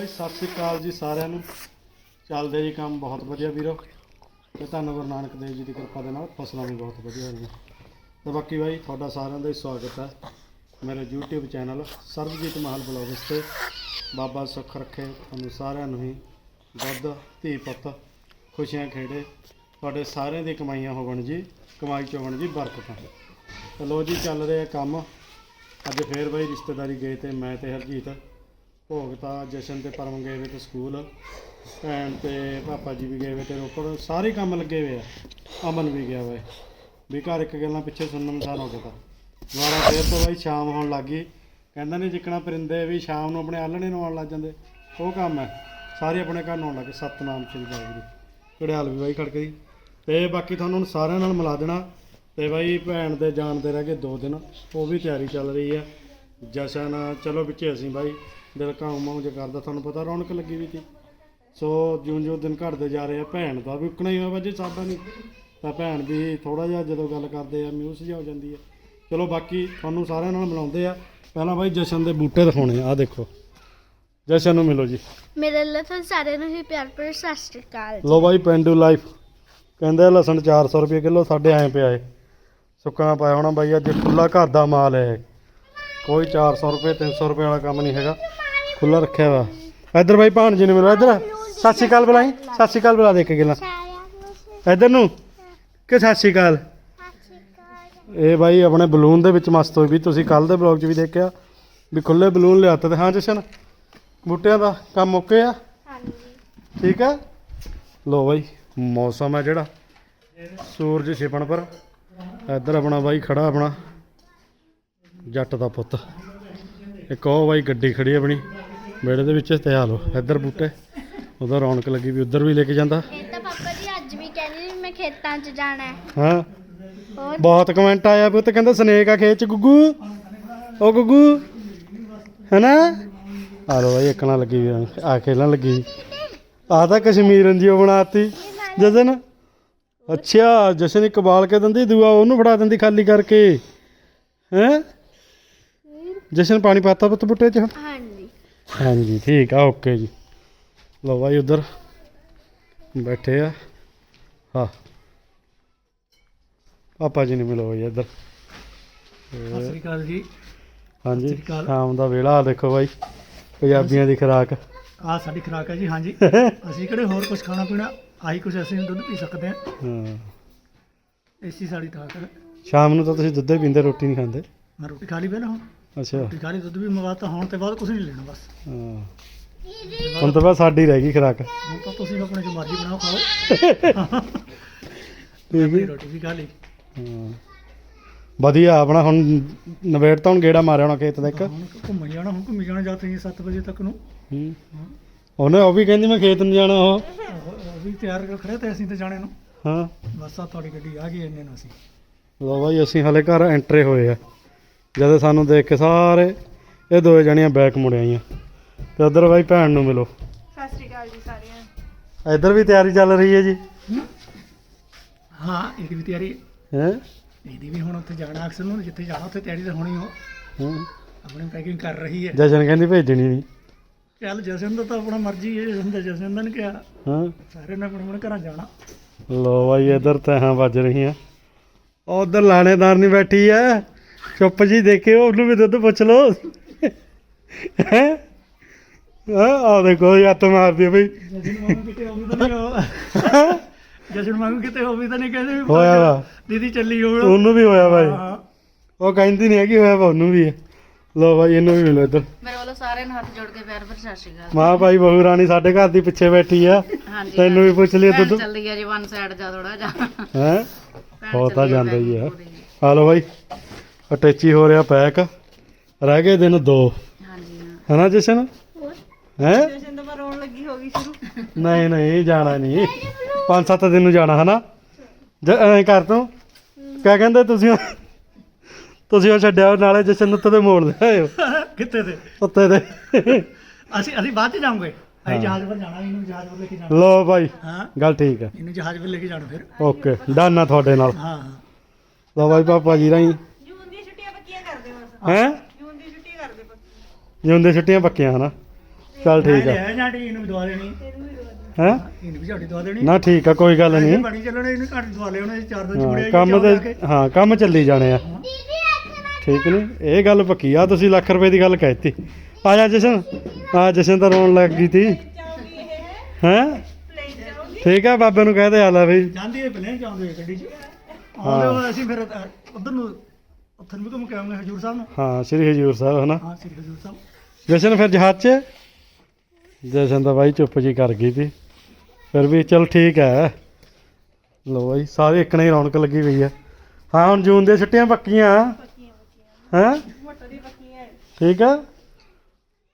ਬਾਈ, ਸਤਿ ਸ੍ਰੀ ਅਕਾਲ ਜੀ ਸਾਰਿਆਂ ਨੂੰ। ਚੱਲਦੇ ਜੀ ਕੰਮ ਬਹੁਤ ਵਧੀਆ ਵੀਰੋ। ਤੇ ਧੰਨ ਗੁਰੂ ਨਾਨਕ ਦੇਵ ਜੀ ਦੀ ਕਿਰਪਾ ਦੇ ਨਾਲ ਫਸਲਾਂ ਵੀ ਬਹੁਤ ਵਧੀਆ ਹੋਈਆਂ। ਤੇ ਬਾਕੀ ਬਾਈ, ਤੁਹਾਡਾ ਸਾਰਿਆਂ ਦਾ ਹੀ ਸਵਾਗਤ ਹੈ ਮੇਰੇ YouTube channel Sarabjit Mahal blogs ਤੇ। ਬਾਬਾ ਸੁੱਖ ਰੱਖੇ ਤੁਹਾਨੂੰ ਸਾਰਿਆਂ ਨੂੰ ਹੀ। ਦੁੱਧ, ਧੀ ਪੁੱਤ, ਖੁਸ਼ੀਆਂ ਖੇੜੇ। ਤੁਹਾਡੇ ਸਾਰਿਆਂ ਦੀ ਕਮਾਈਆਂ ਹੋਵਣ ਜੀ, ਕਮਾਈ ਚ ਹੋਵਣ ਜੀ ਬਰਕਤਾਂ। ਤੇ ਲੋ ਜੀ, ਚੱਲ ਰਿਹਾ ਕੰਮ। ਅੱਜ ਫੇਰ ਬਾਈ ਰਿਸ਼ਤੇਦਾਰੀ ਗਏ ਤੇ ਮੈਂ ਤੇ ਹਰਜੀਤ। ਭੋਗਤਾ, ਜਸ਼ਨ ਤੇ ਪਰਮ ਗਏ ਵੇ ਤੇ ਸਕੂਲ, ਭੈਣ ਤੇ ਪਾਪਾ ਜੀ ਵੀ ਗਏ ਵੇ ਤੇ ਰੋਪੜ, ਸਾਰੇ ਕੰਮ ਲੱਗੇ ਹੋਏ ਆ। ਅਮਨ ਵੀ ਗਿਆ ਵੇ। ਵੀ ਘਰ ਇੱਕ ਗੱਲਾਂ ਪਿੱਛੇ ਸੁਣਨ ਨੂੰ ਸਾਰ ਹੋ ਗਿਆ ਦੁਬਾਰਾ ਫੇਰ ਤੋਂ ਬਾਈ ਸ਼ਾਮ ਹੋਣ ਲੱਗੀ ਕਹਿੰਦਾ ਨਹੀਂ ਜਿੱਕਣਾ ਪਰਿੰਦੇ ਵੀ ਸ਼ਾਮ ਨੂੰ ਆਪਣੇ ਆਲਣੇ ਨੂੰ ਆਉਣ ਲੱਗ ਜਾਂਦੇ। ਉਹ ਕੰਮ ਹੈ। ਸਾਰੇ ਆਪਣੇ ਘਰ ਨੂੰ ਆਉਣ ਲੱਗੇ ਸਤਨਾਮ ਸ੍ਰੀ ਵਾਹਿਗੁਰੂ ਕੜਿਆਲ ਵੀ ਬਾਈ ਖੜਕ ਦੀ ਤੇ ਬਾਕੀ ਤੁਹਾਨੂੰ ਹੁਣ ਸਾਰਿਆਂ ਨਾਲ ਮਿਲਾ ਦੇਣਾ। ਤੇ ਬਾਈ ਭੈਣ ਦੇ ਜਾਣ ਦੇ ਰਹਿ ਗਏ 2 ਦਿਨ। ਉਹ ਵੀ ਤਿਆਰੀ ਚੱਲ ਰਹੀ ਹੈ। ਜਸ਼ਨ, ਚਲੋ ਵਿੱਚੇ ਅਸੀਂ ਬਾਈ। ਦਿਲ ਕਾਉ ਮਾਉ ਜੇ ਕਰਦਾ ਤੁਹਾਨੂੰ ਪਤਾ ਰੌਣਕ ਲੱਗੀ ਵੀ ਸੀ। ਸੋ ਜਿਉਂ ਜਿਉਂ ਦਿਨ ਘਟਦੇ ਜਾ ਰਹੇ ਆ ਭੈਣ ਦਾ ਵੀ ਉੱਕਣਾ ਹੀ ਹੋਇਆ ਜੇ ਸਾਡਾ ਨਹੀਂ ਤਾਂ ਭੈਣ ਵੀ ਥੋੜਾ ਜਿਹਾ ਜਦੋਂ ਗੱਲ ਕਰਦੇ ਆ ਮਿਊਸ ਜਿਹਾ ਹੋ ਜਾਂਦੀ ਹੈ ਚਲੋ ਬਾਕੀ ਤੁਹਾਨੂੰ ਸਾਰਿਆਂ ਨਾਲ ਮਿਲਾਉਂਦੇ ਆ। ਪਹਿਲਾਂ ਬਾਈ ਜਸ਼ਨ ਦੇ ਬੂਟੇ ਦਿਖਾਉਣੇ ਆ ਦੇਖੋ। ਜਸ਼ਨ ਨੂੰ ਮਿਲੋ ਜੀ। ਮੇਰੇ ਲਈ ਤਾਂ ਸਾਰਿਆਂ ਨੂੰ ਹੀ ਪਿਆਰ ਭਰੀ ਸਤਿ ਸ਼੍ਰੀ ਅਕਾਲ ਲੋ ਬਾਈ ਪੈਂਡੂ ਲਾਈਫ। ਕਹਿੰਦੇ ਲਸਣ 400 ਰੁਪਏ ਕਿਲੋ ਸਾਡੇ ਐਂ ਪਿਆ ਏ। ਸੁੱਕਣਾ ਪਾਇਆ ਹੋਣਾ ਬਾਈ ਅੱਜ ਖੁੱਲਾ ਘਰ ਦਾ ਮਾਲ ਹੈ। ਕੋਈ 400 ਰੁਪਏ 300 ਰੁਪਏ ਵਾਲਾ ਕੰਮ ਨਹੀਂ ਹੈਗਾ। ਖੁੱਲਾ ਰੱਖਿਆ ਵਾ। ਇੱਧਰ ਬਾਈ ਭਾਣ ਜੀ ਨੂੰ ਮਿਲੋ ਇੱਧਰ ਸਤਿ ਸ਼੍ਰੀ ਅਕਾਲ ਬੁਲਾਈ ਸਤਿ ਸ਼੍ਰੀ ਅਕਾਲ ਬੁਲਾ ਦੇ ਕੇ ਗਿਲਾ। ਇੱਧਰ ਨੂੰ ਕਿ ਸਤਿ ਸ਼੍ਰੀ ਅਕਾਲ? ਇਹ ਬਾਈ ਆਪਣੇ ਬਲੂਨ ਦੇ ਵਿੱਚ ਮਸਤ ਹੋਈ ਵੀ ਤੁਸੀਂ ਕੱਲ ਦੇ ਬਲੌਗ 'ਚ ਵੀ ਦੇਖਿਆ ਵੀ ਖੁੱਲੇ ਬਲੂਨ ਲਿਆਤੇ ਤੇ ਹਾਂ ਜਸ਼ਨ ਬੂਟਿਆਂ ਦਾ ਕੰਮ ਓਕੇ ਆ? ਹਾਂਜੀ। ਠੀਕ ਹੈ ਲੋ ਬਾਈ ਮੌਸਮ ਹੈ ਜਿਹੜਾ। ਸੂਰਜ ਛਿਪਣ ਪਰ ਇੱਧਰ ਆਪਣਾ ਬਾਈ ਖੜਾ ਆਪਣਾ ਜੱਟ ਦਾ ਪੁੱਤ। ਇੱਕ ਉਹ ਬਾਈ ਗੱਡੀ ਖੜੀ ਆਪਣੀ। ਵਿਹੜੇ ਦੇ ਵਿੱਚ ਤੇ ਆ ਲੋ ਇੱਧਰ ਬੂਟੇ ਉਹਦਾ ਰੌਣਕ ਲੱਗੀ ਵੀ ਉੱਧਰ ਵੀ ਲੈ ਕੇ ਜਾਂਦਾ। ਇਹ ਤਾਂ ਪਾਪਾ ਜੀ ਅੱਜ ਵੀ ਕਹਿੰਦੇ ਮੈਂ ਖੇਤਾਂ 'ਚ ਜਾਣਾ ਹੈ। ਹਾਂ। ਹੋਰ? ਬਹੁਤ ਕਮੈਂਟ ਆਇਆ ਉੱਤੇ ਕਹਿੰਦਾ ਸਨੇਕ ਆ ਖੇਤ ਚ ਗੁੱਗੂ। ਉਹ ਗੁੱਗੂ ਹੈਨਾ? ਆ ਲੋ ਬਾਈ ਇੱਕਣਾ ਲੱਗੀ ਵੀ ਆ- ਖੇਲਣ ਲੱਗੀ। ਆ ਤਾਂ ਕਸ਼ਮੀਰਨ ਜੀ ਉਹ ਬਣਾਤੀ ਜਸ਼ਨ। ਅੱਛਾ ਜਸ਼ਨ ਇੱਕ ਬਾਲ ਕੇ ਦਿੰਦੀ ਦੂਆ ਉਹਨੂੰ ਫੜਾ ਦਿੰਦੀ ਖਾਲੀ ਕਰਕੇ। ਹੈ? ਜਸ਼ਨ ਪਾਣੀ ਪਾਤਾ ਪੁੱਤ ਬੁੱਟੇ ਚ। ਹਾਂਜੀ। ਹਾਂਜੀ ਠੀਕ ਆ ਓਕੇ ਜੀ। ਲੋ ਬਾਈ ਉਧਰ ਬੈਠੇ ਆ। ਹਾਂ। ਪਾਪਾ ਜੀ ਨੇ ਮਿਲੋ ਬਾਈ ਇੱਧਰ। ਸਤਿ ਸ੍ਰੀ ਅਕਾਲ ਜੀ। ਹਾਂਜੀ। ਸ਼ਾਮ ਦਾ ਵੇਲਾ ਆ ਦੇਖੋ ਬਾਈ ਪੰਜਾਬੀਆਂ ਦੀ ਖੁਰਾਕ। ਆਹ ਸਾਡੀ ਖੁਰਾਕ ਹੈ ਜੀ ਹਾਂਜੀ। ਅਸੀਂ ਕਿਹੜੇ ਹੋਰ ਕੁਝ ਖਾਣਾ ਪੀਣਾ ਆਹੀ ਕੁਝ ਅਸੀਂ ਦੁੱਧ ਪੀ ਸਕਦੇ ਹਾਂ। ਹਾਂ। ਇਸੀ ਸਾਡੀ ਤਾਕਤ ਹੈ ਸ਼ਾਮ ਨੂੰ ਤਾਂ ਤੁਸੀਂ ਦੁੱਧ ਹੀ ਪੀਂਦੇ ਰੋਟੀ ਨਹੀਂ ਖਾਂਦੇ। ਮੈਂ ਰੋਟੀ ਖਾ ਲਈ ਪਹਿਲਾਂ ਹੁਣ। ਅੱਛਾ। ਲਈ ਦੁੱਧ ਵੀ ਮੰਗਵਾਤਾ ਹੁਣ ਤੇ ਬਾਅਦ ਕੁਝ ਨਹੀਂ ਲੈਣਾ ਬਸ। ਹਾਂ। ਹੁਣ ਤਾਂ ਬਸ ਸਾਡੀ ਰਹਿ ਗਈ ਖੁਰਾਕ। ਹੁਣ ਤਾਂ ਤੁਸੀਂ ਆਪਣੇ ਜੋ ਮਰਜ਼ੀ ਬਣਾਓ ਖਾਓ। ਆਪਣੀ ਹੈ ਰੋਟੀ ਵੀ ਖਾ ਲਈ। ਹਾਂ। ਵਧੀਆ ਆਪਣਾ ਹੁਣ ਨਵੇੜ ਤਾਂ ਹੁਣ ਗੇੜਾ ਮਾਰਿਆ ਹੋਣਾ ਖੇਤ ਦਾ ਇੱਕ। ਹੁਣ ਘੁੰਮਣ ਜਾਣਾ ਹੁਣ ਘੁੰਮੀ ਜਾਣਾ ਜਾ ਤੁਸੀਂ 7 ਵਜੇ ਤੱਕ ਨੂੰ। ਹੂੰ। ਉਹਨੇ ਉਹ ਵੀ ਕਹਿੰਦੀ ਮੈਂ ਖੇਤ ਨੂੰ ਜਾਣਾ ਉਹ। ਵੀ ਤਿਆਰ ਕਰ ਖੜੇ ਤੇ ਅਸੀਂ ਤੇ ਜਾਣੇ ਨੂੰ। ਹਾਂ। ਬਸ ਆ ਤੁਹਾਡੀ ਗੱਡੀ ਆ ਗਈ ਇੰਨੇ ਨੂੰ ਅਸੀਂ। ਲੋ ਬਾਈ ਅਸੀਂ ਹਲੇ ਘਰ ਐਂਟਰੇ ਹੋਏ ਆ। ਜਦੋਂ ਸਾਨੂੰ ਦੇਖ ਕੇ ਸਾਰੇ ਇਹ ਦੋਏ ਜਣੀਆਂ ਬੈਕ ਮੁੜ ਆਈਆਂ। ਤੇ ਉਧਰ ਬਾਈ ਭੈਣ ਨੂੰ ਮਿਲੋ। ਸਤਿ ਸ਼੍ਰੀ ਅਕਾਲ ਜੀ ਸਾਰਿਆਂ ਇੱਧਰ ਵੀ ਤਿਆਰੀ ਚੱਲ ਰਹੀ ਹੈ ਜੀ। ਹਾਂ ਇਹਦੀ ਵੀ ਤਿਆਰੀ। ਹੈ? ਇਹਦੀ ਵੀ ਹੁਣ ਉੱਥੇ ਜਾਣਾ ਅਕਸਰ ਨੂੰ ਜਿੱਥੇ ਜਾਣਾ ਉੱਥੇ ਤਿਆਰੀ ਤਾਂ ਹੋਣੀ ਹੋ। ਆਪਣੀ ਪੈਕਿੰਗ ਕਰ ਰਹੀ ਹੈ। ਜਸ਼ਨ ਕਹਿੰਦੀ ਭੇਜਣੀ ਨਹੀਂ। ਚੱਲ ਜਸ਼ਨ ਦਾ ਤਾਂ ਆਪਣਾ ਮਰਜ਼ੀ ਹੈ ਜਸ਼ਨ ਦਾ ਜਸ਼ਨ ਦਾ ਨੇ ਕਿਹਾ। ਹਾਂ। ਸਾਰੇ ਨੇ ਆਪਣੇ ਆਪਣੇ ਘਰਾਂ ਜਾਣਾ। ਲੋ ਬਾਈ ਇੱਧਰ ਤਹਾਂ ਵੱਜ ਰਹੀਆਂ। ਉਧਰ ਲਾਣੇਦਾਰ ਨਹੀਂ ਬੈਠੀ ਐ ਚੁੱਪ ਜੀ ਦੇਖਿਓ ਉਹਨੂੰ ਵੀ ਦੁੱਧ ਪੁੱਛ ਲਓ। ਹੈ? ਆ ਦੇਖੋ ਯੱਤ ਮਾਰਦੀ ਆ ਬਈ। ਜਸ਼ਨ ਵਾਂਗੂ ਕਿਤੇ ਹੋ? ਵੀ ਤਾਂ ਨਹੀਂ ਹੋ ਜਸ਼ਨ ਵਾਂਗੂ ਕਿਤੇ ਹੋ ਵੀ ਤਾਂ ਨਹੀਂ ਕਹਿੰਦੇ ਵੀ ਹੋਇਆ ਵਾ। ਦੀਦੀ ਚੱਲੀ ਹੋਣ ਉਹਨੂੰ ਵੀ ਹੋਇਆ ਬਾਈ ਹਾਂ ਉਹ ਕਹਿੰਦੀ ਨਹੀਂ ਹੈਗੀ ਹੋਇਆ ਵਾ ਉਹਨੂੰ ਵੀ ਹੈ। ਲੋ ਬਾਈ ਇਹਨੂੰ ਵੀ ਮਿਲੋ ਇੱਧਰ। ਮੇਰੇ ਵੱਲੋਂ ਸਾਰਿਆਂ ਨੂੰ ਹੱਥ ਜੋੜ ਕੇ ਪਿਆਰ ਭਰੀ ਸਤਿ ਸ਼੍ਰੀ ਅਕਾਲ। ਮਾਂ ਭਾਈ ਬਹੂ ਰਾਣੀ ਸਾਡੇ ਘਰ ਦੀ ਪਿੱਛੇ ਬੈਠੀ ਆ। ਤੈਨੂੰ ਵੀ ਪੁੱਛ ਲਿਆ ਭੈਣ ਦੁੱਧ। ਚੱਲਦੀ ਆ ਜੀ ਵਨ ਸਾਈਡ ਜਾ ਥੋੜਾ ਜਾ ਹੈ? ਹੋ ਤਾਂ ਜਾਂਦਾ ਹੀ ਆ। ਆ ਲੋ ਬਾਈ ਅਟੈਚੀ ਹੋ ਰਿਹਾ ਪੈਕ। ਰਹਿ ਗਏ ਦਿਨ ਦੋ। ਹਾਂਜੀ ਹਾਂ। ਹਨਾ ਜਸ਼ਨ? ਹੈ? ਜਸ਼ਨ ਤਾਂ ਰੋਣ ਲੱਗੀ ਹੋ ਗਈ ਸ਼ੁਰੂ। ਨਹੀਂ ਨਹੀਂ ਜਾਣਾ ਨਹੀਂ। ਪੰਜ ਸੱਤ ਦਿਨ ਨੂੰ ਜਾਣਾ ਹਨਾ? ਜ ਐਂ ਕਰ ਤੂੰ। ਕਿਆ ਕਹਿੰਦੇ ਤੁਸੀਂ? ਤੁਸੀਂ ਉਹ ਛੱਡਿਆ ਨਾਲੇ ਜਸ਼ਨ ਨੂੰ ਉੱਤੇ ਤੇ ਮੋੜ ਲਿਆਇਓ ਕਿੱਥੇ ਤੇ? ਉੱਤੇ ਤੇ। ਅਸੀਂ ਅਸੀਂ ਬਾਅਦ ਚ ਜਾਵਾਂਗੇ। ਅਸੀਂ ਜਹਾਜ਼ ਪਰ ਜਾਣਾ ਇਹਨੂੰ ਜਹਾਜ਼ ਪਰ ਲੈ ਕੇ ਜਾਣਾ। ਲੋ ਬਾਈ ਹਾਂ। ਗੱਲ ਠੀਕ ਹੈ। ਇਹਨੂੰ ਜਹਾਜ਼ ਪਰ ਲੈ ਕੇ ਜਾਣਾ ਫਿਰ। ਓਕੇ ਡਨ ਆ ਤੁਹਾਡੇ ਨਾਲ। ਹਾਂ। ਹਾਂ ਲੋ ਬਾਈ ਪਾਪਾ ਜੀ ਰਾਈ ਜੂਨ ਦੀਆਂ ਛੁੱਟੀਆਂ ਪੱਕੀਆਂ ਕਰਦੇ ਬਸ ਹੈ? ਜੂਨ ਦੀ ਛੁੱਟੀ ਛੁੱਟੀਆਂ ਪੱਕੀਆਂ ਹਨਾ? ਚੱਲ ਠੀਕ ਆ। ਹੈ ਜਾਂਟੀ ਇਹਨੂੰ ਵੀ ਦਵਾ ਦੇਣੀ। ਹੈ? ਇਹਨੂੰ ਵੀ ਝਾੜੀ ਦਵਾ ਦੇਣੀ। ਨਾ ਠੀਕ ਆ ਕੋਈ ਗੱਲ ਨਹੀਂ। ਬਣੀ ਚੱਲਣੇ ਇਹਨੂੰ ਘੱਟ ਦਵਾ ਲਿਆ ਉਹਨੇ ਚਾਰ ਦਿਨ ਹਾਂ, ਚੁੜਿਆ ਕੰਮ ਤੇ ਹਾਂ ਕੰਮ ਚੱਲੀ ਜਾਣੇ ਆ। ਠੀਕ ਨਹੀਂ? ਇਹ ਗੱਲ ਪੱਕੀ ਆ ਤੁਸੀਂ ਲੱਖ ਰੁਪਏ ਦੀ ਗੱਲ ਕਹਿਤੀ ਆ ਜਾ ਜਸ਼ਨ। ਆ ਜਸ਼ਨ ਤਾਂ ਰੋਣ ਲੱਗ ਗਈ ਤੀ। ਹੈ? ਠੀਕ ਆ ਬਾਬੇ ਨੂੰ ਕਹਿ ਦੇ ਆ ਲੈ ਬਈ ਜਾਂਦੀ ਹੈ ਪਲੇਨ ਚਾਉਂਦੇ ਗੱਡੀ 'ਚ। ਆਉਂਦੇ ਅਸੀਂ ਫਿਰ ਉਧਰ ਨੂੰ ਉੱਥੇ ਨੂੰ ਵੀ ਘੁੰਮ ਕੇ ਆਉਂਗੇ ਹਜੂਰ ਸਾਹਿਬ ਨੂੰ। ਹਾਂ ਸ੍ਰੀ ਹਜੂਰ ਸਾਹਿਬ ਹਨਾ? ਹਾਂ ਸ੍ਰੀ ਹਜੂਰ ਸਾਹਿਬ। ਜਸ਼ਨ ਫਿਰ ਜਹਾਜ਼ 'ਚ? ਜਸ਼ਨ ਤਾਂ ਬਾਈ ਚੁੱਪ ਜੀ ਕਰ ਗਈ ਤੀ ਫਿਰ ਵੀ ਚਲ ਠੀਕ ਹੈ। ਲੋ ਬਾਈ ਸਾਰੇ ਇੱਕ ਹੀ ਰੌਣਕ ਲੱਗੀ ਪਈ ਆ ਹਾਂ ਹੁਣ ਜੂਨ ਦੀਆਂ ਛੁੱਟੀਆਂ ਪੱਕੀਆਂ। ਹੈ? ਠੀਕ ਆ?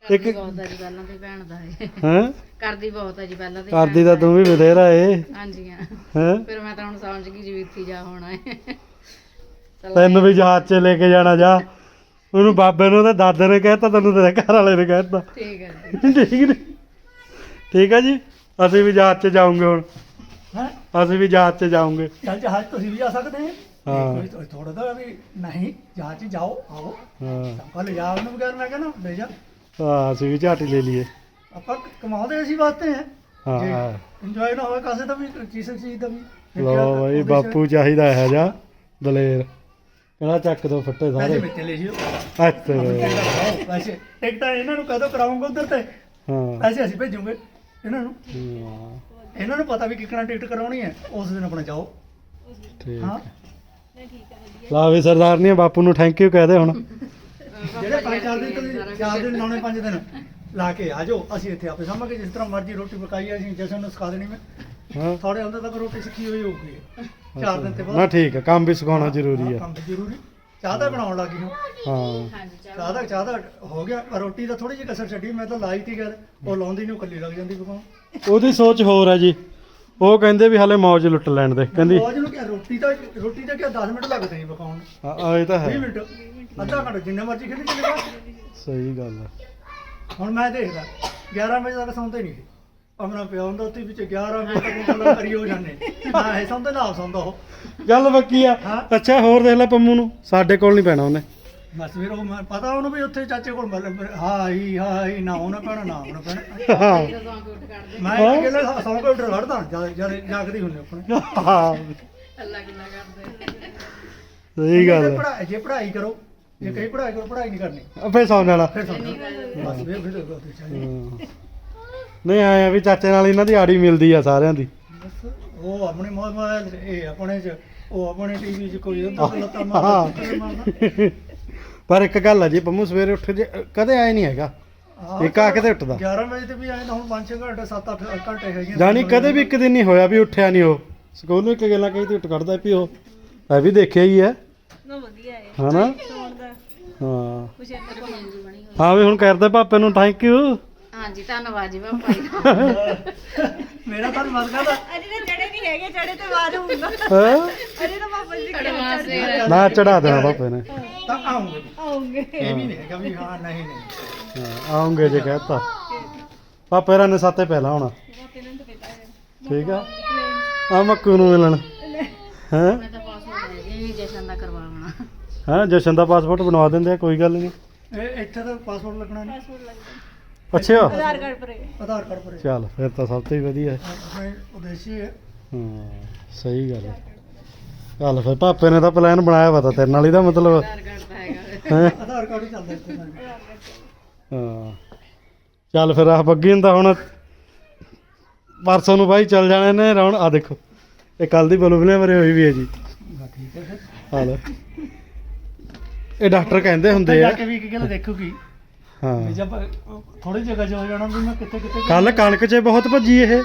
ਇੱਕ ਕਰਦੀ ਬਹੁਤ ਹੈ ਜੀ ਪਹਿਲਾਂ ਤੇ ਭੈਣ ਦਾ ਇਹ। ਹੈ? ਕਰਦੀ ਬਹੁਤ ਹੈ ਜੀ ਪਹਿਲਾਂ ਤੇ ਕਰਦੀ ਤਾਂ ਤੂੰ ਵੀ ਬਥੇਰਾ ਏ। ਹਾਂਜੀ ਹਾਂ। ਹੈ? ਫਿਰ ਮੈਂ ਤਾਂ ਹੁਣ ਸਮਝ ਗਈ ਜੀ ਇੱਥੇ ਜਾ ਹੋਣਾ ਹੈ ਤੈਨੂੰ ਵੀ ਜਹਾਜ਼ 'ਚ ਲੈ ਕੇ ਜਾਣਾ ਜਾ। ਉਹਨੂੰ ਬਾਬੇ ਨੂੰ ਤੇ ਦਾਦੇ ਨੇ ਕਹਿਤਾ ਤੈਨੂੰ ਤੇਰੇ ਘਰ ਵਾਲੇ ਨੇ ਕਹਿਤਾ। ਠੀਕ ਹੈ ਜੀ। ਠੀਕ ਆ ਜੀ। ਅਸੀਂ ਵੀ ਜਹਾਜ਼ 'ਚ ਜਾਵਾਂਗੇ ਹੁਣ। ਹੈ? ਅਸੀਂ ਵੀ ਜਹਾਜ਼ 'ਚ ਜਾਵਾਂਗੇ ਚੱਲ ਜਹਾਜ਼ ਤੁਸੀਂ ਵੀ ਜਾ ਸਕਦੇ ਹਾਂ। ਹਾਂ। ਕੋਈ ਥੋੜਾ ਦਾ ਵੀ ਨਹੀਂ ਜਹਾਜ਼ 'ਚ ਜਾਓ ਆਓ। ਹਾਂ। ਆਪਾਂ ਲੈ ਜਾ ਉਹਨੂੰ ਬਗੈਰ ਮੈਂ ਕਹਿੰਦਾ ਲੈ ਜਾ। ਹਾਂ ਅਸੀਂ ਵੀ ਝਾਟੀ ਲੈ ਲਈਏ। ਆਪਾਂ ਕਮਾਉਂਦੇ ਅਸੀਂ ਵਾਸਤੇ ਹੈ। ਹਾਂ। ਹਾਂ ਇੰਜੋਏ ਨਾ ਹੋਵੇ ਕਾਸੇ ਦਾ ਵੀ ਕਿਸੇ ਚੀਜ਼ ਦਾ ਵੀ। ਲੋ ਬਾਈ ਬਾਪੂ ਚਾਹੀਦਾ ਹੈ ਜਾ ਦਲੇਰ। ਕਹਿੰਦਾ ਚੱਕ ਦੋ ਫੱਟੇ ਪੈਸੇ ਸਾਰੇ ਵਿੱਚ ਲੈ ਜਿਓ ਅੱਛਾ। ਵੈਸੇ ਟਿਕਟਾਂ ਇਹਨਾਂ ਨੂੰ ਕਦੋਂ ਕਰਾਉਂਗਾ ਉਧਰ ਤੇ? ਹਾਂ। ਪੈਸੇ ਅਸੀਂ ਭੇਜੂਗੇ ਇਹਨਾਂ ਨੂੰ। ਹਾਂ, ਇਹਨਾਂ ਨੂੰ ਪਤਾ ਵੀ ਕਿੱਕਣਾ ਟਿਕਟ ਕਰਾਉਣੀ ਹੈ। ਉਸ ਦਿਨ ਆਪਣਾ ਜਾਓ। ਠੀਕ ਹਾਂ। ਲਾ ਵੀ ਸਰਦਾਰਨੀ ਬਾਪੂ ਨੂੰ ਥੈਂਕ ਯੂ ਕਹਿ ਦੇ ਹੁਣ। ਜਿਹੜੇ ਪੰਜ ਚਾਰ ਦਿਨ ਤੁਸੀਂ ਚਾਰ ਦਿਨ ਲਾਉਣੇ ਪੰਜ ਦਿਨ ਲਾ ਕੇ ਆ ਜਾਓ। ਅਸੀਂ ਇੱਥੇ ਆਪੇ ਸਾਂਭਾਂਗੇ। ਜਿਸ ਤਰ੍ਹਾਂ ਮਰਜ਼ੀ ਰੋਟੀ ਪਕਾਈ ਅਸੀਂ ਜਸ਼ਨ ਨੂੰ ਸਿਖਾ ਦੇਣੀ ਮੈਂ। ਹਾਂ। ਥੋੜੇ ਹੁੰਦੇ ਤੱਕ ਰੋਟੀ ਸਿੱਖੀ ਹੋਈ ਹੋਊਗੀ। ਚਾਰ ਦਿਨ ਤੇ ਨਾ ਬਾਅਦ ਠੀਕ ਹੈ ਕੰਮ ਵੀ ਸਿਖਾਉਣਾ ਜ਼ਰੂਰੀ ਹਾਂ, ਕੰਮ ਜ਼ਰੂਰੀ। ਚਾਹ ਤਾਂ ਬਣਾਉਣ ਲੱਗੀ ਹਾਂ। ਚੱਲ ਚਾਹ ਦਾ ਚਾਹ ਦਾ ਹੋ ਗਿਆ ਪਰ ਰੋਟੀ ਦਾ ਥੋੜੀ ਜਿਹੀ ਕਸਰ ਛੱਡੀ ਮੈਂ ਤਾਂ ਲਾਈ ਤੀ ਗੱਲ ਉਹ ਲਾਉਂਦੀ ਨੂੰ ਕੱਲੀ ਲੱਗ ਜਾਂਦੀ ਪਕਾਉਣ ਉਹਦੀ ਸੋਚ ਹੋਰ ਹੈ ਜੀ। ਉਹ ਕਹਿੰਦੇ ਵੀ ਹਲੇ ਮੌਜ ਲੁੱਟ ਲੈਣ ਦੇ। ਕਹਿੰਦੀ ਰੋਜ਼ ਨੂੰ ਕਿਹਾ ਰੋਟੀ ਤਾਂ ਰੋਟੀ ਤਾਂ ਕਿਹਾ 10 ਮਿੰਟ ਲੱਗਦੇ ਨਹੀਂ ਪਕਾਉਣ ਹਾਂ, ਇਹ ਤਾਂ 20 ਹੈ ਮਿੰਟ ਅੱਧਾ ਘੰਟਾ ਜਿੰਨੇ ਮਰਜ਼ੀ ਖੇਡੀ ਚੱਲੇਗਾ ਸਹੀ ਗੱਲ ਹੈ ਹੁਣ ਮੈਂ ਦੇਖਦਾ 11 ਵਜੇ ਤੱਕ ਸੌਂਦੇ ਨਹੀਂ ਅਮਰਾ ਪਿਆ ਹੁੰਦਾ ਉੱਥੇ ਵਿੱਚ 11 ਵਜੇ ਤੱਕ ਗੱਲਾਂ ਕਰੀ ਹੋ ਜਾਂਦੇ। ਨਾ ਇਹ ਸੌਂਦੇ ਨਾ ਸੌਂਦਾ ਉਹ। ਗੱਲ ਬੱਕੀ ਆ। ਹਾਂ। ਅੱਛਾ ਹੋਰ ਦੇਖ ਲੈ ਪੰਮੂ ਨੂੰ ਸਾਡੇ ਕੋਲ ਨਹੀਂ ਪੈਣਾ ਉਹਨੇ। ਬਸ ਫਿਰ ਉਹ ਮੈਂ ਪਤਾ ਉਹਨੂੰ ਵੀ ਉੱਥੇ ਚਾਚੇ ਕੋਲ ਮਤਲਬ ਹਾਂ ਹੀ ਹਾਂ ਹੀ ਨਾ ਉਹਨੇ ਪੈਣਾ ਨਾ ਉਹਨੇ ਪੈਣਾ। ਹਾਂ। ਜਦੋਂ ਸੌਂ ਕੇ ਉੱਠ ਕੱਢਦੇ ਮੈਂ ਹਾਂ। ਕਿਹਲੇ ਸੌਂ ਕੇ ਉੱਠ ਲੜਦਾ ਜਦ ਜਦ ਜਾਗਦੀ ਹੁੰਦੀ ਆਪਣੇ। ਹਾਂ। ਅੱਲਾ ਕਿੰਨਾ ਕਰਦੇ ਸਹੀ ਗੱਲ ਜੇ ਹੈ ਪੜ੍ਹਾਈ ਜੇ ਪੜ੍ਹਾਈ ਕਰੋ ਜੇ ਕਹੀ ਪੜ੍ਹਾਈ ਕਰੋ ਪੜ੍ਹਾਈ ਨਹੀਂ ਕਰਨੀ। ਫੇਰ ਸੌਂ ਜਾਣਾ ਫਿਰ ਸੌਂ ਜਾਓ। ਬਸ ਫਿਰ ਫਿਰ ਫਿਰ ਚੱਲ ਹਾਂ। ਨਹੀਂ ਆਇਆ ਵੀ ਚਾਚੇ ਨਾਲ ਇਹਨਾਂ ਦੀ ਆੜੀ ਮਿਲਦੀ ਆ ਸਾਰਿਆਂ ਦੀ। ਬਸ ਉਹ ਆਪਣੇ ਮੋਬਾਈਲ ਇਹ ਆਪਣੇ ਚ ਉਹ ਆਪਣੇ ਟੀਵੀ ਚ ਕੋਈ ਉਧਰ ਲੱਤਾਂ। ਮਾਰਦਾ ਪਰ ਇੱਕ ਗੱਲ ਆ ਜੀ ਪੰਮੂ ਸਵੇਰੇ ਉੱਠ ਜੇ ਕਦੇ ਆਏ ਨਹੀਂ ਹੈਗਾ? ਇੱਕ ਆ ਕੇ ਤੇ ਉੱਠਦਾ। 11 ਵਜੇ ਤੇ ਵੀ ਆਏ ਤਾਂ ਹੁਣ 5-6 ਘੰਟੇ 7-8 ਘੰਟੇ ਹੈਗੇ ਜਾਣੀ ਕਦੇ ਵੀ ਇੱਕ ਦਿਨ ਨਹੀਂ ਹੋਇਆ ਵੀ ਉੱਠਿਆ ਨਹੀਂ ਉਹ। ਸਕੂਲੋਂ ਇੱਕ ਗੱਲਾਂ ਕਹੀ ਤੇ ਉੱਠ ਕੱਢਦਾ ਵੀ ਉਹ। ਮੈਂ ਵੀ ਦੇਖਿਆ ਹੀ ਹੈ ਨਾ ਵਧੀਆ ਹੈ। ਹਨਾ? ਸੌਣ ਦਾ ਹਾਂ। ਕੁਛ ਬਣੀ ਹੋਈ। ਹਾਂ ਵੀ ਹੁਣ ਕਰਦੇ ਪਾਪੇ ਨੂੰ ਥੈਂਕ ਯੂ ਹਾਂਜੀ ਧੰਨਵਾਦ ਜੀ ਪਾਪਾ ਜੀ ਮੇਰਾ ਤਾਂ ਮਨ ਕਰਦਾ। ਅਰੇ ਨਾ ਚੜੇ ਨਹੀਂ ਹੈਗੇ ਚੜੇ ਤੇ ਬਾਅਦ ਹੋਊਗਾ। ਹੈਂ? ਅਰੇ ਨਾ ਪਾਪਾ ਜੀ ਐਡਵਾਂਸ ਦੇ ਨਾ ਚੜਾ ਦੇਣਾ ਪਾਪੇ ਨੇ। ਤਾਂ ਆਉਂਗੇ। ਆਉਂਗੇ। ਇਹ ਵੀ ਨਹੀਂ ਹੈਗਾ ਵੀ ਹਾਂ ਨਹੀਂ ਨਹੀਂ। ਹਾਂ, ਆਉਂਗੇ ਜੇ ਕਹਿਤਾ। ਪਾਪੇ ਰਾਂ ਨੇ ਸਾਤੇ ਪਹਿਲਾਂ ਹੋਣਾ ਠੀਕ ਆ? ਆ ਮੱਕੂ ਨੂੰ ਮਿਲਣ। ਹੈ? ਮੈਂ ਤਾਂ ਪਾਸਪੋਰਟ ਲੈ ਗਈ ਜਸ਼ਨ ਦਾ ਕਰਵਾਉਣਾ। ਹਾਂ ਜਸ਼ਨ ਦਾ ਪਾਸਪੋਰਟ ਬਣਵਾ ਦਿੰਦੇ ਆ ਕੋਈ ਗੱਲ ਨਹੀਂ। ਇਹ ਇੱਥੇ ਤਾਂ ਪਾਸਪੋਰਟ ਲੱਗਣਾ ਨਹੀਂ। ਅੱਛਾ। ਆਧਾਰ ਕਾਰਡ ਪਰ। ਆਧਾਰ ਕਾਰਡ ਪਰ। ਚੱਲ ਫਿਰ ਤਾਂ ਸਭ ਤੋਂ ਹੀ ਵਧੀਆ। ਹੈ ਆਪਣੇ ਉਦੇਸ਼ੀ ਹੈ। ਹਾਂ ਸਹੀ ਗੱਲ ਹੈ। ਚੱਲ ਫਿਰ ਪਾਪੇ ਨੇ ਤਾਂ ਪਲਾਨ ਬਣਾਇਆ ਵਾ ਤਾਂ ਤੇਰੇ ਨਾਲ ਇਹਦਾ ਮਤਲਬ ਆਧਾਰ ਕਾਰਡ ਤਾਂ ਹੈਗਾ। ਹੈ? ਆਧਾਰ ਕਾਰਡ ਹੀ ਚੱਲਦਾ ਇੱਥੇ ਤਾਂ ਹਾਂ। ਚੱਲ ਫਿਰ ਆ ਬੱਗੀ ਨੂੰ ਤਾਂ ਹੁਣ ਪਰਸੋਂ ਨੂੰ ਬਾਈ ਚੱਲ ਜਾਣੇ ਨੇ ਰੌਣ। ਆ ਦੇਖੋ ਇਹ ਕੱਲ ਦੀ ਬਲੂਬਲੇ ਮਰੇ ਹੋਈ ਵੀ ਹੈ ਜੀ। ਹਾਂ, ਠੀਕ ਹੈ ਫਿਰ। ਹਾਲ ਇਹ ਡਾਕਟਰ ਕਹਿੰਦੇ ਹੁੰਦੇ ਜਾ ਆ ਕੇ ਵੀ ਇੱਕ ਗੱਲ ਦੇਖੂਗੀ। ਵੀ ਹਾਂ ਜਦ ਥੋੜੀ ਜਗ੍ਹਾ 'ਚ ਹੋ ਜਾਣਾ ਵੀ ਮੈਂ ਕਿੱਥੇ ਕਿੱਥੇ ਕੱਲ ਕਣਕ 'ਚ ਬਹੁਤ ਭੱਜੀ ਇਹ।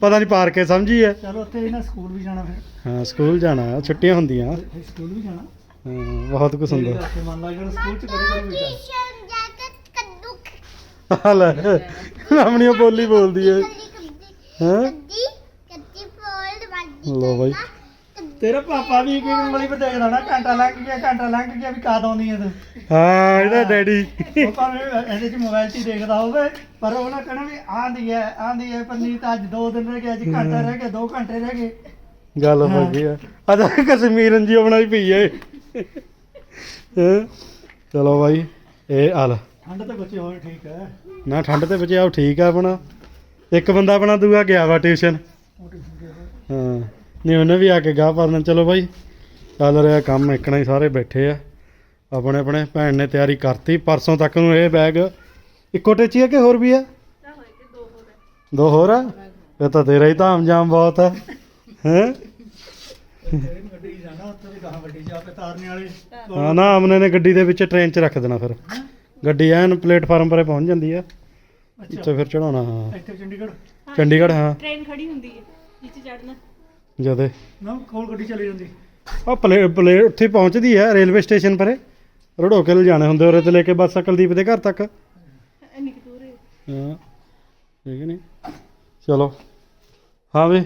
ਪਤਾ ਨਹੀਂ ਪਾਰ ਕੇ ਸਮਝੀ ਹੈ। ਚਲੋ ਉੱਥੇ ਇਹਨਾਂ ਸਕੂਲ ਵੀ ਜਾਣਾ ਫਿਰ। ਹਾਂ ਸਕੂਲ ਜਾਣਾ ਛੁੱਟੀਆਂ ਹੁੰਦੀਆਂ। ਫਿਰ ਸਕੂਲ ਵੀ ਜਾਣਾ। ਹਾਂ, ਬਹੁਤ ਕੁਝ ਹੁੰਦਾ। ਤੇ ਮੰਨ ਲਾ ਜਿਹੜਾ ਸਕੂਲ 'ਚ ਕਰੇ ਕਰੇ ਵੀ ਜਾ ਹਾਲ ਆਪਣੀ ਬੋਲੀ ਬੋਲਦੀ ਹੈ। ਹਾਂ? ਲੋ ਬਾਈ। ਤੇਰਾ ਪਾਪਾ ਵੀ ਇੱਕ ਉਂਗਲੀ ਪਰ ਦੇਖਦਾ ਨਾ ਘੰਟਾ ਲੰਘ ਗਿਆ ਘੰਟਾ ਲੰਘ ਗਿਆ ਵੀ ਕਦ ਆਉਂਦੀ ਤੂੰ। ਹਾਂ ਇਹਦਾ ਡੈਡੀ। ਉਹ ਭਾਵੇਂ ਇਹਦੇ 'ਚ ਮੋਬਾਈਲ 'ਚ ਹੀ ਦੇਖਦਾ ਹੋਵੇ ਪਰ ਉਹਨਾਂ ਕਹਿਣਾ ਵੀ ਆਂਦੀ ਹੈ ਆਂਦੀ ਹੈ ਪਰਨੀਤ ਅੱਜ 2 ਦਿਨ ਰਹਿ ਗਏ ਅੱਜ ਘੰਟਾ ਰਹਿ ਗਿਆ 2 ਘੰਟੇ ਰਹਿ ਗਏ। ਗੱਲ ਹੋ ਗਈ ਆ। ਅੱਜ ਕਸ਼ਮੀਰਨ ਜੀ ਬਣਾਈ ਪਈ ਹੈਂ? ਚਲੋ ਬਾਈ ਇਹ ਹਲ। ਠੰਡ ਤੇ ਬੱਚੇ ਹੋਏ ਠੀਕ ਹੈ ਨਾ ਠੰਡ ਤੇ ਬਚਿਆ ਉਹ ਠੀਕ ਆ ਆਪਣਾ। ਇੱਕ ਬੰਦਾ ਆਪਣਾ ਦੂਆ ਗਿਆ ਵਾ ਟਿਊਸ਼ਨ। ਹਾਂ। ਨਹੀਂ ਉਹਨੇ ਵੀ ਆ ਕੇ ਗਾਹ ਪਰਨ ਚਲੋ ਬਾਈ ਚੱਲ ਰਿਹਾ ਕੰਮ ਇੱਕਣਾ ਹੀ ਸਾਰੇ ਬੈਠੇ ਆ। ਆਪਣੇ ਆਪਣੇ ਭੈਣ ਨੇ ਤਿਆਰੀ ਕਰਤੀ। ਪਰਸੋਂ ਤੱਕ ਨੂੰ ਇਹ ਬੈਗ ਇੱਕੋ ਟੇਚੀ ਆ ਕਿ ਹੋਰ ਵੀ ਆ? ਦੋ ਹੋਰ ਆ? ਇਹ ਤਾਂ ਤੇਰਾ ਹੀ ਧਾਮ ਜਾਮ ਬਹੁਤ ਆ। ਹੈ? ਟ੍ਰੇਨ ਗੱਡੀ 'ਚ ਜਾਣਾ ਉੱਥੇ ਵੀ ਗਾਹਾਂ ਗੱਡੀ 'ਚ ਆਪੇ ਤਾਰਨੇ ਵਾਲੇ ਹਾਂ ਨਾ ਆਮਨੇ ਨੇ ਗੱਡੀ ਦੇ ਵਿੱਚ ਟ੍ਰੇਨ 'ਚ ਰੱਖ ਦੇਣਾ ਫਿਰ। ਗੱਡੀ ਐਨ ਪਲੇਟਫਾਰਮ ਪਰੇ ਪਹੁੰਚ ਜਾਂਦੀ ਆ। ਅੱਛਾ। ਫਿਰ ਚੜਾਉਣਾ ਹਾਂ। ਇੱਥੇ ਚੰਡੀਗੜ੍ਹ? ਚੰਡੀਗੜ੍ਹ ਹਾਂ। ਟ੍ਰੇਨ ਖੜੀ ਹੁੰਦੀ ਹੈ ਜਿੱਥੇ ਚੜਨਾ ਜਦੇ ਨਾ ਕੋਲ ਗੱਡੀ ਚਲੀ ਜਾਂਦੀ? ਆ ਪਲੇ ਪਲੇ ਉੱਥੇ ਪਹੁੰਚਦੀ ਆ ਰੇਲਵੇ ਸਟੇਸ਼ਨ ਪਰੇ। ਰੜੋ ਕੇ ਲਿਜਾਣੇ ਹੁੰਦੇ ਉਰੇ ਤੇ ਲੈ ਕੇ ਬੱਸ ਕੁਲਦੀਪ ਦੇ ਘਰ ਤੱਕ। ਇੰਨੀ ਕੁ ਦੂਰ ਹੈ। ਹਾਂ ਠੀਕ ਨਹੀਂ? ਚਲੋ। ਹਾਂ ਵੀ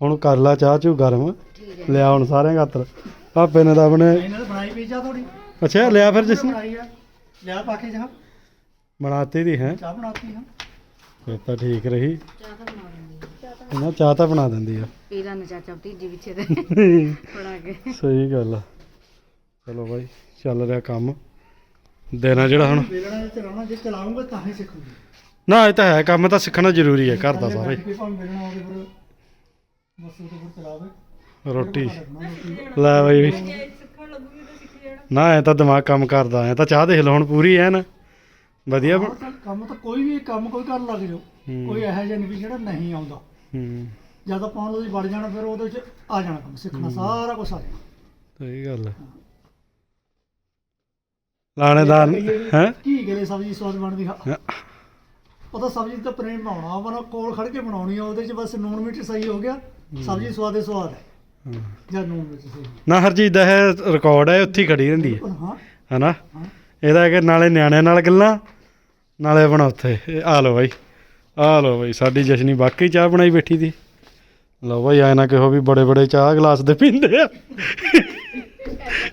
ਹੁਣ ਕਰ ਲਾ ਚਾਹ ਚੂ ਗਰਮ। ਹੈ। ਲਿਆ ਹੁਣ ਸਾਰਿਆਂ ਖਾਤਰ। ਭਾਪੇ ਨੇ ਤਾਂ ਆਪਣੇ ਇਹਨਾਂ ਨੇ ਬਣਾਈ ਚਾਹ ਥੋੜੀ ਅੱਛਾ ਲਿਆ ਫਿਰ ਜਿਸ ਨੇ? ਬਣਾਈ ਆ। ਲਿਆ ਪਾ ਕੇ ਚਾਹ ਬਣਾਤੀ ਦੀ ਹੈ। ਚਾਹ ਬਣਾਤੀ ਹਾਂ ਫਿਰ ਤਾਂ ਠੀਕ ਰਹੀ। ਚਾਹ ਤਾਂ ਬਣਾ। ਇਹਨਾਂ ਚਾਹ ਤਾਂ ਬਣਾ ਦਿੰਦੀ ਆ। ਪੀ ਲੈਣ ਚਾਚਾ ਭਤੀਜੀ ਪਿੱਛੇ ਤੇ। ਬਣਾ ਕੇ। ਸਹੀ ਗੱਲ ਆ। ਚਲੋ ਬਾਈ ਚੱਲ ਰਿਹਾ ਕੰਮ। ਦੇਣਾ ਜਿਹੜਾ ਹੁਣ। ਵੇਲਣਾ ਜੇ ਚਲਾਉਣਾ ਜੇ ਚਲਾਉਂਗਾ ਤਾਂ ਹੀ ਸਿੱਖੂਗੀ। ਨਾ ਇਹ ਤਾਂ ਹੈ ਕੰਮ ਤਾਂ ਸਿੱਖਣਾ ਜ਼ਰੂਰੀ ਹੈ ਘਰ ਦਾ ਸਾਰਾ। ਹੀ। ਕੋਈ ਭਾਵੇਂ ਵੇਲਣਾ ਹੋਵੇ ਫਿਰ ਬਸ ਉਹ ਫਿਰ ਚਲਾਵੇ। ਰੋਟੀ। ਲੈ ਬਾਈ ਵੀ। ਸਿੱਖਣ ਲੱਗੂਗੀ ਤਾਂ ਸਿੱਖ ਜਾਣਾ ਨਾ ਐ ਤਾਂ ਦਿਮਾਗ ਕੰਮ ਕਰਦਾ ਐ ਤਾਂ ਚਾਹ ਦੇਖ ਲਓ ਹੁਣ ਪੂਰੀ ਐ ਨਾ ਵਧੀਆ ਕੰਮ ਤਾਂ ਕੋਈ ਵੀ ਕੰਮ ਕੋਈ ਕਰਨ ਲੱਗ ਜਾਓ। ਕੋਈ ਇਹੋ ਜਿਹਾ ਨਹੀਂ ਵੀ ਜਿਹੜਾ ਨਹੀਂ ਆਉਂਦਾ। ਹੂੰ। ਜਦ ਆਪਾਂ ਉਹਦੇ 'ਚ ਵੜ ਜਾਣਾ ਫਿਰ ਉਹਦੇ ਚ ਆ ਜਾਣਾ ਕੰਮ ਸਿੱਖਣਾ ਸਾਰਾ ਕੁਝ ਆ ਜਾਣਾ। ਸਹੀ ਗੱਲ ਹੈ। ਲਾਣੇਦਾਰ ਹੈ? ਕੀ ਗਲੇ ਸਬਜ਼ੀ ਸਵਾਦ ਬਣਦੀ ਹਾਂ ਹਾਂ। ਉਹ ਤਾਂ ਸਬਜ਼ੀ ਤਾਂ ਪ੍ਰੇਮ ਬਣਾਉਣਾ ਆਪਣਾ ਕੋਲ ਖੜ ਕੇ ਬਣਾਉਣੀ ਆ ਉਹਦੇ ਚ ਬਸ ਨੂਣ ਮਿਰਚ ਸਹੀ ਹੋ ਗਿਆ ਸਬਜ਼ੀ ਸਵਾਦੇ ਸਵਾਦ ਹੈ। ਜਾਂ ਨੂਣ ਮਿਰਚ ਸਹੀ। ਨਾ ਹਰ ਚੀਜ਼ ਦਾ ਇਹ ਰਿਕਾਰਡ ਹੈ ਉੱਥੇ ਹੀ ਖੜੀ ਰਹਿੰਦੀ ਹੈ। ਪਰ ਹਾਂ। ਹਨਾ? ਹਾਂ। ਇਹਦਾ ਕਿ ਨਾਲੇ ਨਿਆਣਿਆਂ ਨਾਲ ਗੱਲਾਂ ਨਾਲੇ ਬਣਾ ਉੱਥੇ ਆ ਲਓ ਬਾਈ। ਆ ਲਓ ਬਾਈ ਸਾਡੀ ਜਸ਼ਨੀ ਵਾਕਈ ਚਾਹ ਬਣਾਈ ਬੈਠੀ ਦੀ। ਲਓ ਬਾਈ ਐ ਨਾ ਕਿਹੋ ਵੀ ਬੜੇ ਬੜੇ ਚਾਹ ਗਲਾਸ ਦੇ ਪੀਂਦੇ ਆ।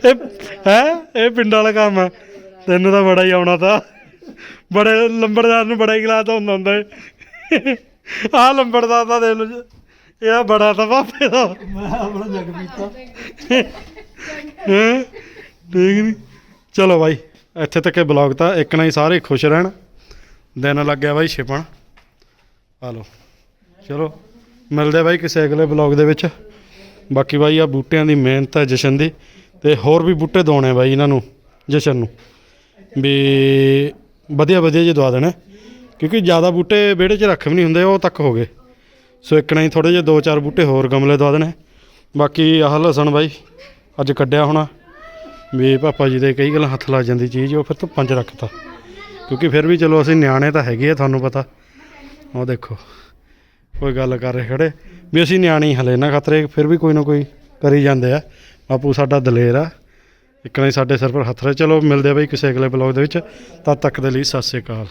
ਇਹ ਹੈ ਇਹ ਪਿੰਡ ਵਾਲਾ ਕੰਮ ਆ। ਤੈਨੂੰ ਤਾਂ ਬੜਾ ਹੀ ਆਉਣਾ ਤਾਂ। ਬੜੇ ਲੰਬੜਦਾਰ ਨੂੰ ਬੜਾ ਹੀ ਗਲਾਸ ਹੁੰਦਾ ਹੁੰਦਾ ਏ। ਆਹ ਲੰਬੜਦਾਰ ਦਾ ਦੇਖ ਲਓ ਜੀ ਇਹਦਾ ਬੜਾ ਤਾਂ ਭਾਪੇ ਦਾ। ਮੈਂ ਆਪਣਾ ਜੱਗ ਪੀਤਾ। ਹੈਂ? ਠੀਕ ਨਹੀਂ ਚਲੋ ਬਾਈ ਇੱਥੇ ਤੱਕ ਬਲੌਗ ਤਾਂ ਇੱਕ ਨਾ ਹੀ ਸਾਰੇ ਖੁਸ਼ ਰਹਿਣ। ਦਿਨ ਲੱਗਿਆ ਬਾਈ ਛਿਪਣ। ਆ ਲਓ ਚਲੋ, ਮਿਲਦੇ ਬਾਈ ਕਿਸੇ ਅਗਲੇ ਬਲੌਗ ਦੇ ਵਿੱਚ। ਬਾਕੀ ਬਾਈ ਆ ਬੂਟਿਆਂ ਦੀ ਮਿਹਨਤ ਹੈ ਜਸ਼ਨ ਦੀ ਤੇ ਹੋਰ ਵੀ ਬੂਟੇ ਦਵਾਉਣੇ ਬਾਈ ਇਹਨਾਂ ਨੂੰ, ਜਸ਼ਨ ਨੂੰ। ਵੀ ਵਧੀਆ ਵਧੀਆ ਜਿਹੇ ਦਵਾ ਦੇਣਾ। ਕਿਉਂਕਿ ਜ਼ਿਆਦਾ ਬੂਟੇ ਵਿਹੜੇ 'ਚ ਰੱਖ ਵੀ ਨਹੀਂ ਹੁੰਦੇ, ਉਹ ਤੱਕ ਹੋ ਗਏ। ਸੋ ਇੱਕ ਨਾ ਹੀ ਥੋੜੇ ਜਿਹੇ ਦੋ ਚਾਰ ਬੂਟੇ ਹੋਰ ਗਮਲੇ ਦਵਾ ਦੇਣੇ। ਬਾਕੀ ਆਹ ਲਸਣ ਬਾਈ, ਅੱਜ ਕੱਢਿਆ ਹੋਣਾ। ਵੀ ਪਾਪਾ ਜੀ ਦੇ ਕਈ ਗੱਲਾਂ ਹੱਥ ਲੱਗ ਜਾਂਦੀ ਚੀਜ਼, ਉਹ ਫਿਰ ਧੁੱਪਾਂ 'ਚ ਰੱਖਤਾ। ਕਿਉਂਕਿ ਫਿਰ ਵੀ ਚਲੋ ਅਸੀਂ ਨਿਆਣੇ ਤਾਂ ਹੈਗੇ ਆ, ਤੁਹਾਨੂੰ ਪਤਾ। ਉਹ ਦੇਖੋ, ਕੋਈ ਗੱਲ ਕਰ ਰਹੇ ਖੜੇ। ਵੀ ਅਸੀਂ ਨਿਆਣੇ ਹਲੇ ਨਾ ਖਤਰੇ, ਫਿਰ ਵੀ ਕੋਈ ਨਾ ਕੋਈ ਕਰੀ ਜਾਂਦੇ ਆ। ਬਾਪੂ ਸਾਡਾ ਦਲੇਰ ਆ। ਇੱਕ ਨਾ ਹੀ ਸਾਡੇ ਸਿਰ ਪਰ ਹੱਥ ਰਹੇ ਚਲੋ, ਮਿਲਦੇ ਆ ਬਈ ਕਿਸੇ ਅਗਲੇ ਬਲੌਗ ਦੇ ਵਿੱਚ। ਤਦ ਤੱਕ ਦੇ ਲਈ ਸਤਿ ਸ਼੍ਰੀ ਅਕਾਲ।